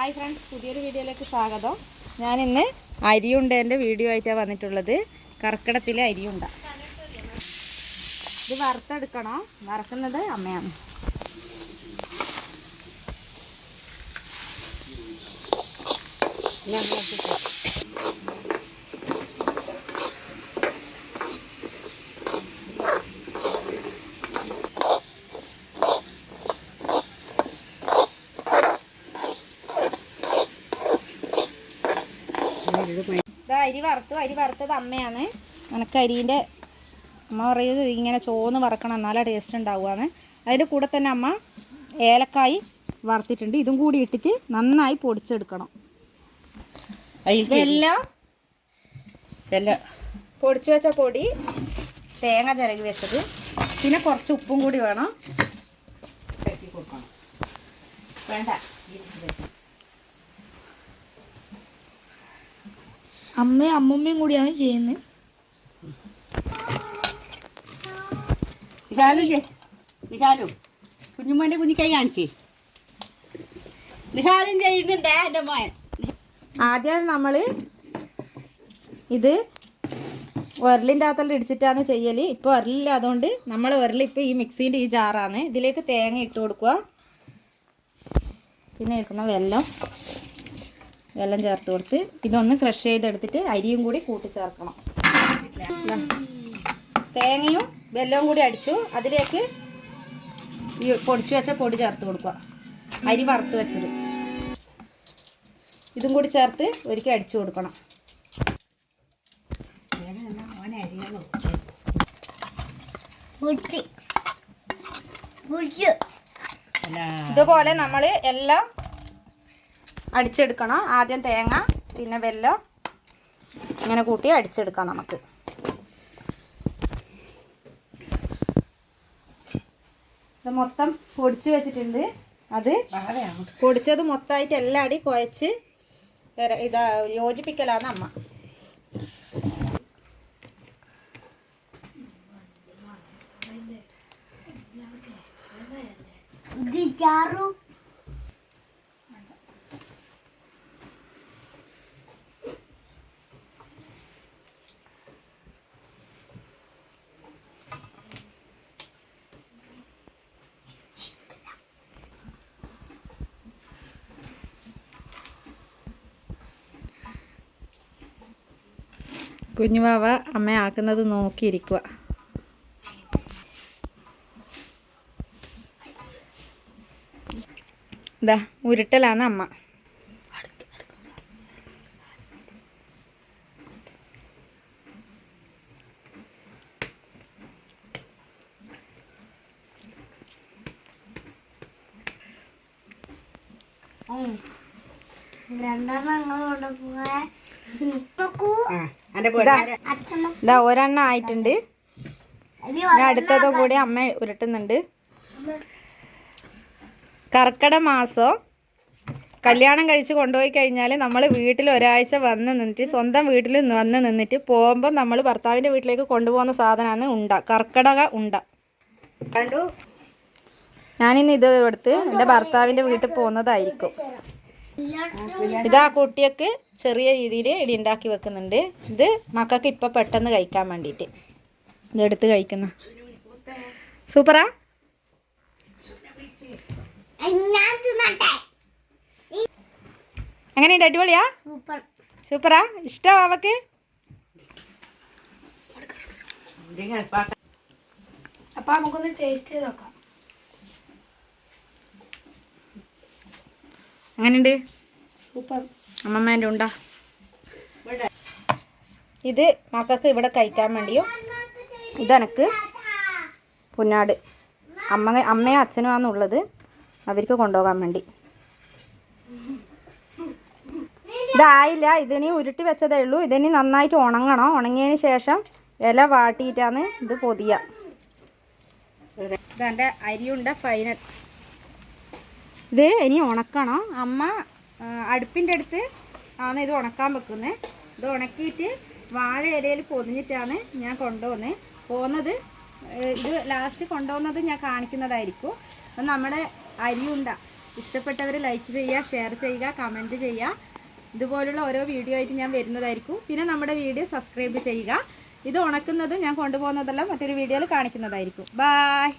Hi friends പുതിയൊരു വീഡിയോയിലേക്ക് സ്വാഗതം. ഞാനിന്ന് അരിയുണ്ടേന്റെ വീഡിയോ ആയിട്ടാണ് വന്നിട്ടുള്ളത്. കർക്കിടത്തിലെ അരിയുണ്ട. ഇത് വറുത്തെടുക്കണോ. വറക്കുന്നത് അമ്മയാണ്. ഇത് അരി വറുത്തു അരി വറുത്തത് അമ്മയാണ്. എനിക്ക് അരിന്റെ അമ്മ പറയുന്നത് ഇങ്ങനെ ചോന്ന് വറക്കണം എന്നാലേ ടേസ്റ്റ് ഉണ്ടാവുകയാണ്. അതിന്റെ കൂടെ തന്നെ അമ്മ ഏലക്കായി വറുത്തിട്ടുണ്ട്. ഇതും കൂടി ഇട്ടിട്ട് നന്നായി പൊടിച്ചെടുക്കണം. ഇതെല്ലാം എല്ലാം പൊടിച്ചു വെച്ച പൊടി തേങ്ങ ചിരകി വെച്ചത്. പിന്നെ കുറച്ച് ഉപ്പും കൂടി വേണം. വേണ്ട. അമ്മയും അമ്മമ്മയും കൂടിയാണ് ചെയ്യുന്നത്. നിഹാലില്ലേ നിഹാലു കുഞ്ഞുമോന്റെ കുഞ്ഞിക്കൈ കാണിക്കേ. നിഹാലും ചെയ്യുന്നുണ്ടേ? എന്റെ മോൻ. ആദ്യം നമ്മൾ ഇത് ഉരലിന്റെ അകത്തെല്ലാം ഇടിച്ചിട്ടാണ് ചെയ്യൽ ഇപ്പോൾ ഉരലില്ലാതുകൊണ്ട് നമ്മൾ ഉരൽ ഇപ്പോൾ ഈ മിക്സീന്റെ ഈ ജാറാണ്. ഇതിലേക്ക് തേങ്ങ ഇട്ട് കൊടുക്കുക. പിന്നെ എടുക്കുന്ന വെല്ലം. വെല്ലം ചേർത്ത് കൊടുത്ത് ഇതൊന്ന് ക്രഷ് ചെയ്തെടുത്തിട്ട് അരിയും കൂടി കൂട്ടിച്ചേർക്കണം തേങ്ങയും വെല്ലവും കൂടി അടിച്ചു. അതിലേക്ക് ഈ പൊടിച്ചു വെച്ച പൊടി ചേർത്ത് കൊടുക്കുക. അരി വറുത്ത് വെച്ചത്. ഇതും കൂടി ചേർത്ത് ഒരിക്കൽ അടിച്ചു കൊടുക്കണം. ഇതുപോലെ നമ്മൾ എല്ലാം അടിച്ചെടുക്കണം. ആദ്യം തേങ്ങ പിന്നെ വെല്ലം. ഇങ്ങനെ കൂട്ടി അടിച്ചെടുക്കാം നമുക്ക്. ഇത് മൊത്തം പൊടിച്ച് വെച്ചിട്ടുണ്ട്. അത് പൊടിച്ചത് മൊത്തമായിട്ട് എല്ലാം അടി കുഴച്ച് ഇതാ യോജിപ്പിക്കലാണ് അമ്മ. കുഞ്ഞുവാവ അമ്മ ആക്കുന്നത് നോക്കിയിരിക്കുക ഇതാ ഉരുട്ടലാണ് അമ്മ. രണ്ടെണ്ണം എന്റെ പോലെ ഇതാ ഒരെണ്ണം ആയിട്ടുണ്ട്. അടുത്തതും കൂടി അമ്മ ഉരുട്ടുന്നുണ്ട്. കർക്കട മാസം? കല്യാണം കഴിച്ച് കൊണ്ടുപോയി കഴിഞ്ഞാൽ നമ്മൾ വീട്ടിൽ ഒരാഴ്ച വന്ന് നിന്നിട്ട് സ്വന്തം വീട്ടിൽ വന്ന് നിന്നിട്ട് പോകുമ്പോൾ നമ്മൾ ഭർത്താവിന്റെ വീട്ടിലേക്ക് കൊണ്ടുപോകുന്ന സാധനമാണ് ഉണ്ട. കർക്കടക ഉണ്ട. കണ്ടു? ഞാനിന്ന് ഇത് എടുത്ത് എന്റെ ഭർത്താവിന്റെ വീട്ടിൽ പോകുന്നതായിരിക്കും. ഇതാ കുട്ടിയൊക്കെ ചെറിയ രീതിയിൽ ഇടി ഉണ്ടാക്കി വെക്കുന്നുണ്ട്. ഇത് മക്കൾക്ക് ഇപ്പം പെട്ടെന്ന് കഴിക്കാൻ വേണ്ടിയിട്ട്. ഇതെടുത്ത് കഴിക്കുന്ന. സൂപ്പറാ? എങ്ങനെയുണ്ട്? അടിപൊളിയാ? സൂപ്പറാ? ഇഷ്ടമാ അവക്ക്? അപ്പൊ നമുക്കൊന്ന് ടേസ്റ്റ് ചെയ്ത് നോക്കാം. എങ്ങനെയുണ്ട് സൂപ്പർ. അമ്മമ്മേന്റെ ഉണ്ടാ. ഇത് മക്കൾക്ക് ഇവിടെ കഴിക്കാൻ വേണ്ടിയും ഇതെനക്ക് പുന്നാട്. അമ്മ അമ്മയും അച്ഛനും ഉള്ളത്. അവർക്ക് കൊണ്ടുപോകാൻ വേണ്ടി. ഇതായില്ല. ഇതിനി ഉരുട്ടി വെച്ചതേ ഉള്ളൂ. ഇതിനി നന്നായിട്ട് ഉണങ്ങണം. ഉണങ്ങിയതിന് ശേഷം ഇല വാട്ടിയിട്ടാണ് ഇത് പൊതിയ ഇതെന്റെ അരിയുണ്ട ഫൈനൽ ഇത് ഇനി ഉണക്കണം. അമ്മ അടുപ്പിന്റെ അടുത്ത് ആണ് ഇത് ഉണക്കാൻ വെക്കുന്നത്. ഇത് ഉണക്കിയിട്ട് വാഴ ഇലയിൽ പൊതിഞ്ഞിട്ടാണ് ഞാൻ കൊണ്ടുപോകുന്നത് പോകുന്നത് ഇത് ലാസ്റ്റ് കൊണ്ടുപോകുന്നത് ഞാൻ കാണിക്കുന്നതായിരിക്കും. അപ്പം നമ്മുടെ അരിയുണ്ട. ഇഷ്ടപ്പെട്ടവർ ലൈക്ക് ചെയ്യുക ഷെയർ ചെയ്യുക കമന്റ് ചെയ്യുക. ഇതുപോലുള്ള ഓരോ വീഡിയോ ആയിട്ട് ഞാൻ വരുന്നതായിരിക്കും. പിന്നെ നമ്മുടെ വീഡിയോ സബ്സ്ക്രൈബ് ചെയ്യുക. ഇത് ഉണക്കുന്നത് ഞാൻ കൊണ്ടുപോകുന്നതെല്ലാം മറ്റൊരു വീഡിയോയിൽ കാണിക്കുന്നതായിരിക്കും. ബായ്